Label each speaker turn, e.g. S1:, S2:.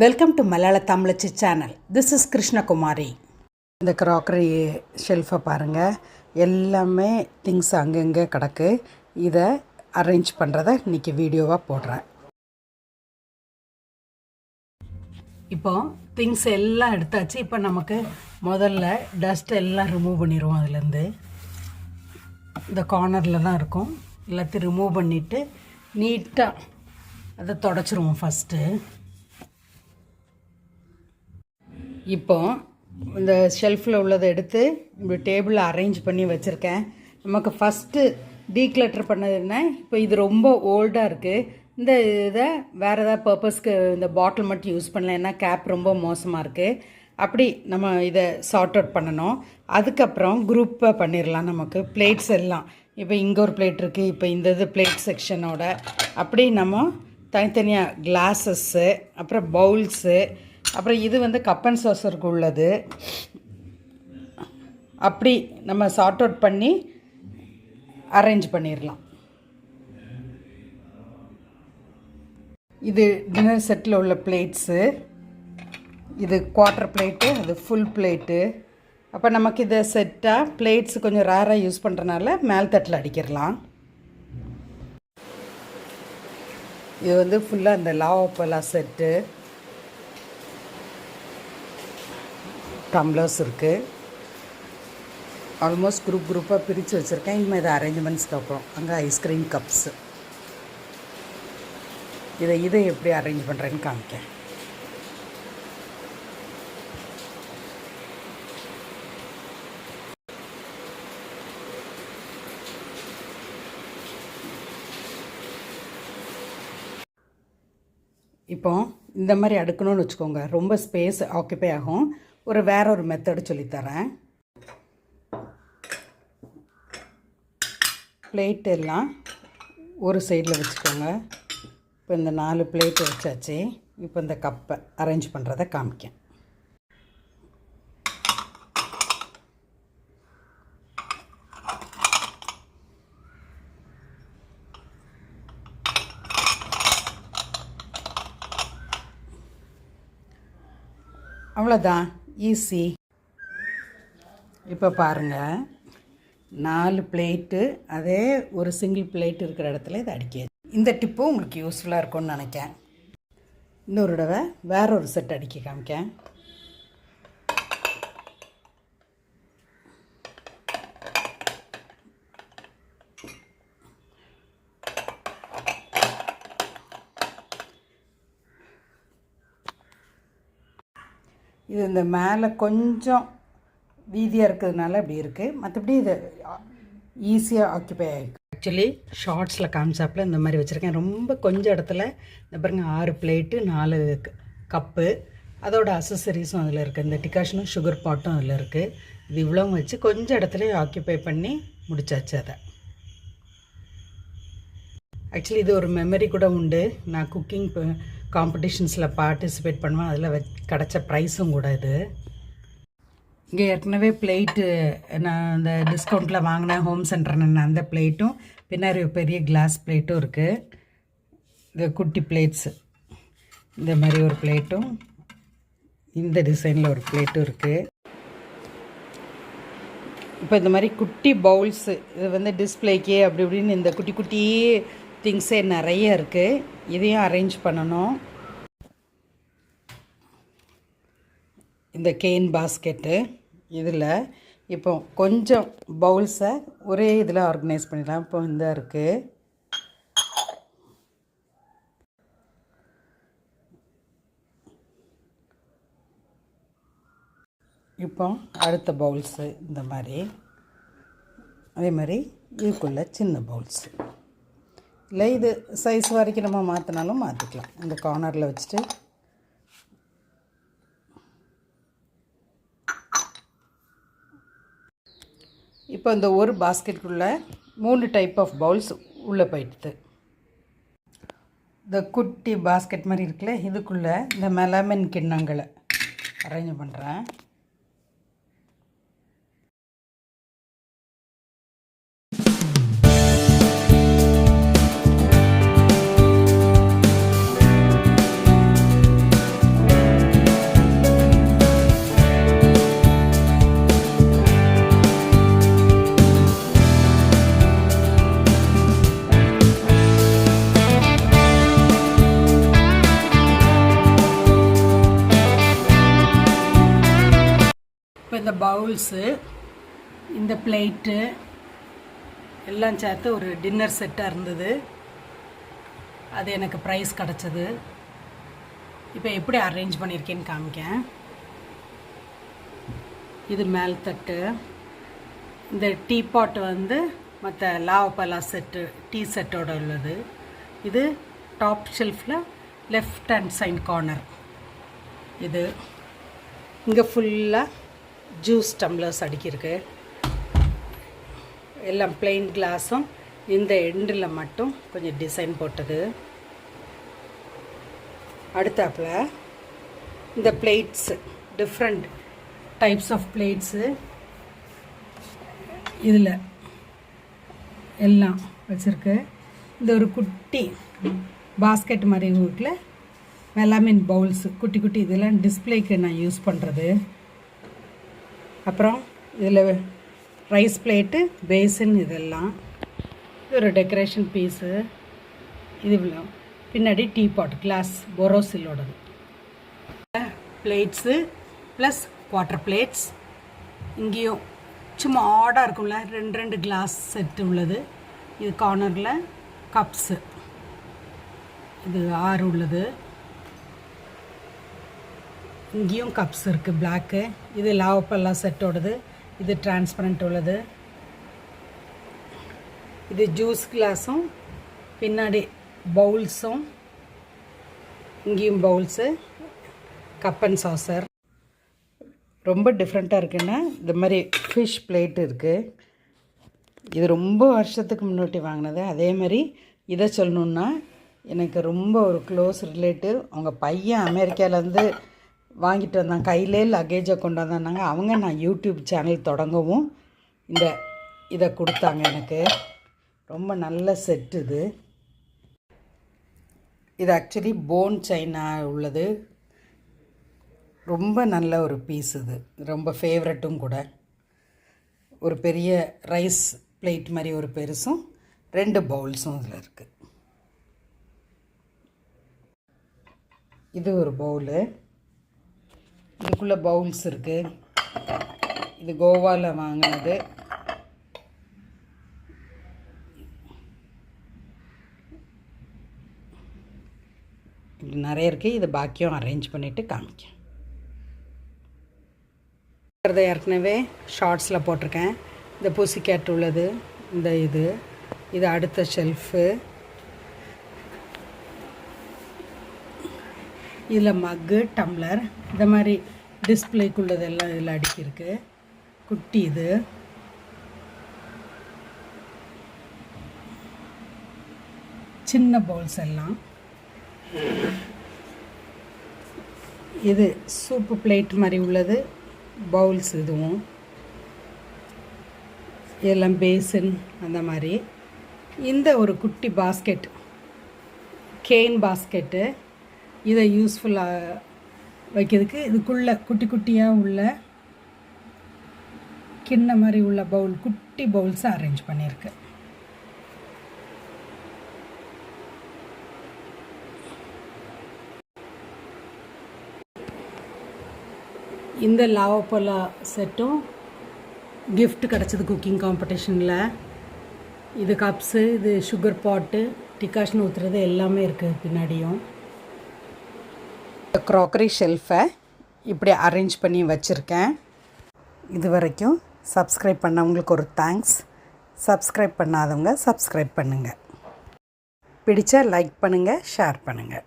S1: Welcome to Malayala Tamizhachi channel this is Krishnakumari இந்த crockery ஷெல்ஃபை பாருங்கள் எல்லாமே திங்ஸ் அங்கங்கே கிடக்கு. இதை அரேஞ்ச் பண்ணுறத இன்றைக்கி வீடியோவாக போடுறேன். இப்போ திங்ஸ் எல்லாம் எடுத்தாச்சு. இப்போ நமக்கு முதல்ல டஸ்ட் எல்லாம் ரிமூவ் பண்ணிடுவோம் அதுலேருந்து. இந்த கார்னரில் தான் இருக்கும். எல்லாத்தையும் ரிமூவ் பண்ணிவிட்டு நீட்டாக அதை தொடச்சிருவோம் ஃபஸ்ட்டு இப்போ இந்த ஷெல்ஃபில் உள்ளதை எடுத்து இப்படி டேபிளில் அரேஞ்ச் பண்ணி வச்சுருக்கேன். நமக்கு ஃபஸ்ட்டு டீக்ளட்டர் பண்ணதுன்னா இப்போ இது ரொம்ப ஓல்டாக இருக்குது இந்த இதை வேறு ஏதாவது பர்பஸ்க்கு இந்த பாட்டில் மட்டும் யூஸ் பண்ணல ஏன்னா கேப் ரொம்ப மோசமாக இருக்குது அப்படி நம்ம இதை சார்ட் அவுட் பண்ணணும். அதுக்கப்புறம் குரூப்பை பண்ணிடலாம் நமக்கு. பிளேட்ஸ் எல்லாம். இப்போ இங்கே ஒரு பிளேட் இருக்குது இப்போ இந்த இது பிளேட் செக்ஷனோட அப்படி நம்ம தனித்தனியாக கிளாஸஸ்ஸு அப்புறம் பவுல்ஸு அப்புறம் இது வந்து கப் அண்ட் சாசருக்கு உள்ளது. அப்படி நம்ம சார்ட் அவுட் பண்ணி அரேஞ்ச் பண்ணிடலாம் இது டின்னர் செட்டில் உள்ள பிளேட்ஸு இது குவார்ட்டர் பிளேட்டு அது ஃபுல் பிளேட்டு அப்போ நமக்கு இதை செட்டாக பிளேட்ஸ் கொஞ்சம் ரேராக யூஸ் பண்ணுறனால மேல் தட்டில் அடிக்கிறலாம். இது வந்து ஃபுல்லாக இந்த லாவப்பலா செட்டு டம்ளர்ஸ் இருக்குது ஆல்மோஸ்ட் குரூப் குரூப்பாக பிரித்து வச்சுருக்கேன். இனிமேல் இது அரேஞ்ச்மெண்ட்ஸ்க்கு அப்புறம். அங்கே ஐஸ்கிரீம் கப்ஸு இதை இதை எப்படி அரேஞ்ச் பண்ணுறேன்னு காமிக்க இப்போ இந்த மாதிரி அடுக்கணும்னு வச்சுக்கோங்க. ரொம்ப ஸ்பேஸ் ஆக்குப்பை ஆகும். ஒரு வேற ஒரு மெத்தடு சொல்லித்தரேன் பிளேட் எல்லாம் ஒரு சைடில் வச்சுக்கோங்க. இப்போ இந்த நாலு பிளேட் வச்சாச்சு. இப்போ இந்த கப்பை அரேஞ்ச் பண்ணுறதை காமிக்கேன். அவ்வளோதான் ஈஸி இப்போ பாருங்கள் நாலு பிளேட்டு அதே ஒரு சிங்கிள் பிளேட் இருக்கிற இடத்துல இதை அடிக்க இந்த டிப்பும் உங்களுக்கு யூஸ்ஃபுல்லாக இருக்கும்னு நினைக்கேன் இன்னொரு தடவை வேற ஒரு செட் அடிக்க காமிக்கேன் இது இந்த மேலே கொஞ்சம் வீதியாக இருக்கிறதுனால இப்படி இருக்குது மற்றபடி இது ஈஸியாக ஆக்கியபை ஆகிருக்கு ஆக்சுவலி ஷார்ட்ஸில் காமிச்சாப்பில் இந்த மாதிரி வச்சுருக்கேன். ரொம்ப கொஞ்சம் இடத்துல இந்த பாருங்க ஆறு பிளேட்டு நாலு கப்பு அதோட அசசரிஸும் அதில் இருக்குது இந்த டிகாஷனும் சுகர் பாட்டும் அதில் இருக்குது இது இவ்வளவும் வச்சு கொஞ்சம் இடத்துல ஆக்கியபை பண்ணி முடிச்சாச்சு அதை. ஆக்சுவலி இது ஒரு மெமரி கூட உண்டு. நான் குக்கிங் காம்படிஷன்ஸில் பார்ட்டிசிபேட் பண்ணுவேன். அதில் வ கிடச்ச ப்ரைஸும் கூட இது. இங்கே ஏற்கனவே பிளேட்டு நான் அந்த டிஸ்கவுண்ட்டில் வாங்கினேன். ஹோம் சென்டர்னு அந்த பிளேட்டும் பின்னாடி ஒரு பெரிய கிளாஸ் பிளேட்டும் இருக்குது இந்த குட்டி பிளேட்ஸு இந்த மாதிரி ஒரு பிளேட்டும் இந்த டிசைனில் ஒரு பிளேட்டும் இருக்குது இப்போ இந்த மாதிரி குட்டி பவுல்ஸு இது வந்து டிஸ்பிளேக்கே அப்படி இப்படின்னு இந்த குட்டி குட்டி திங்ஸே நிறைய இருக்குது இதையும் அரேஞ்ச் பண்ணணும். இந்த கெயின் பாஸ்கெட்டு இதில் இப்போ கொஞ்சம் பவுல்ஸை ஒரே இதில் ஆர்கனைஸ் பண்ணிடலாம். இப்போ இந்த இருக்குது இப்போ அடுத்த பவுல்ஸு இந்த மாதிரி. அதே மாதிரி இதுக்குள்ளே சின்ன பவுல்ஸு இல்லை இது சைஸ் வரைக்கும் நம்ம மாற்றினாலும் மாற்றிக்கலாம் இந்த கார்னரில் வச்சுட்டு. இப்போ இந்த ஒரு பாஸ்கெட்டுக்குள்ளே மூணு டைப் ஆஃப் பவுல்ஸ் உள்ளே போயிடுது. இந்த குட்டி பாஸ்கெட் மாதிரி இருக்குல்ல இதுக்குள்ளே இந்த மெலமின் கிண்ணங்களை. அரேஞ்ச் பண்ணுறேன் பவுல்ஸு இந்த பிளேட்டு எல்லாம் சேர்த்து ஒரு டின்னர் செட்டாக இருந்தது. அது எனக்கு ப்ரைஸ் கிடச்சிது. இப்போ எப்படி அரேஞ்ச் பண்ணியிருக்கேன்னு காமிக்கேன். இது மேல் தட்டு. இந்த டீ பாட் வந்து மற்ற லாவப்பலா செட்டு டீ செட்டோட உள்ளது. இது டாப் ஷெல்ஃபில் லெஃப்ட் ஹேண்ட் சைட் கார்னர் இது இங்கே ஃபுல்லாக ஜூஸ் டம்ளர்ஸ் அடுக்கியிருக்கு எல்லாம் பிளெயின் கிளாஸும் இந்த எண்டில் மட்டும் கொஞ்சம் டிசைன் போட்டது அடுத்தாப்புல இந்த plates different types of plates இதில் எல்லாம் வச்சுருக்கு. இந்த ஒரு குட்டி பாஸ்கெட் மாதிரி வீட்டில் மெலாமின் பவுல்ஸு குட்டி குட்டி இதெல்லாம் டிஸ்ப்ளேக்கு நான் யூஸ் பண்ணுறது அப்புறம் இதில் ரைஸ் பிளேட்டு பேசின் இதெல்லாம். இது ஒரு டெக்கரேஷன் பீஸு. இது பின்னாடி tea pot glass பொரோசிலோடது. Plates plus water plates. இங்கேயும் சும்மா ஆடாக இருக்கும்ல ரெண்டு ரெண்டு கிளாஸ் செட்டு உள்ளது. இது கார்னரில் கப்ஸு. இது ஆறு உள்ளது. இங்கேயும் கப்ஸ் இருக்குது பிளாக்கு இது லாவப்பெல்லாம் செட்டோடது இது டிரான்ஸ்பரண்ட் உள்ளது. இது ஜூஸ் கிளாஸும் பின்னாடி பவுல்ஸும் இங்கேயும் பவுல்ஸு கப் அண்ட் சாசர் ரொம்ப டிஃப்ரெண்ட்டாக இருக்குன்னா இந்த மாதிரி ஃபிஷ் பிளேட் இருக்குது இது ரொம்ப வருஷத்துக்கு முன்னாடி வாங்கினது. அதே மாதிரி இதை சொல்லணுன்னா எனக்கு ரொம்ப ஒரு க்ளோஸ் ரிலேட்டிவ் அவங்க பையன் அமெரிக்காவிலேருந்து வாங்கிட்டு வந்தாங்க கையிலே லக்கேஜை கொண்டு வந்தாங்க அவங்க நான் யூடியூப் சேனல் தொடங்கவும் இந்த இதை கொடுத்தாங்க எனக்கு. ரொம்ப நல்ல செட் இது. இது ஆக்சுவலி போன் சைனா உள்ளது. ரொம்ப நல்ல ஒரு பீஸ் இது. ரொம்ப ஃபேவரட்டும் கூட. ஒரு பெரிய ரைஸ் பிளேட் மாதிரி ஒரு பெருசும் ரெண்டு பவுல்ஸும் இதில் இருக்குது இது ஒரு பவுலு இதுக்குள்ளே பவுல்ஸ் இருக்குது இது கோவாவில் வாங்கினது. இப்படி நிறைய இருக்குது இது பாக்கியம் அரேஞ்ச் பண்ணிவிட்டு காமிக்கேன் இருக்கிறத ஏற்கனவே ஷார்ட்ஸில் போட்டிருக்கேன். இந்த பூசி கேட் உள்ளது இந்த இது இது அடுத்த ஷெல்ஃபு இதில் மக்கு டம்ளர் இந்த மாதிரி டிஸ்பிளேக்குள்ளதெல்லாம் இதில் அடுக்கியிருக்கு. குட்டி இது. சின்ன பவுல்ஸ் எல்லாம். இது சூப்பு பிளேட் மாதிரி உள்ளது. பவுல்ஸ் இதுவும். இதெல்லாம் பேசின் அந்த மாதிரி. இந்த ஒரு குட்டி பாஸ்கெட் கேன் பாஸ்கெட்டு இதை யூஸ்ஃபுல்லாக வைக்கிறதுக்கு இதுக்குள்ளே குட்டி குட்டியாக உள்ள கிண்ண மாதிரி உள்ள பவுல் குட்டி பவுல்ஸை அரேஞ்ச் பண்ணியிருக்கு. இந்த லாவப்பலா செட்டும் கிஃப்ட் கிடச்சிது குக்கிங் காம்படிஷனில் இது கப்ஸு இது சுகர் பாட்டு டிகாஷன் ஊற்றுறது எல்லாமே இருக்குது பின்னாடியும். க்ராக்கரி ஷெல்ஃபை இப்படி அரேஞ்ச் பண்ணி வச்சுருக்கேன். இது வரைக்கும் சப்ஸ்கிரைப் பண்ணவங்களுக்கு ஒரு தேங்க்ஸ் சப்ஸ்கிரைப் பண்ணாதவங்க சப்ஸ்கிரைப் பண்ணுங்கள் பிடிச்சா லைக் பண்ணுங்கள் ஷேர் பண்ணுங்கள்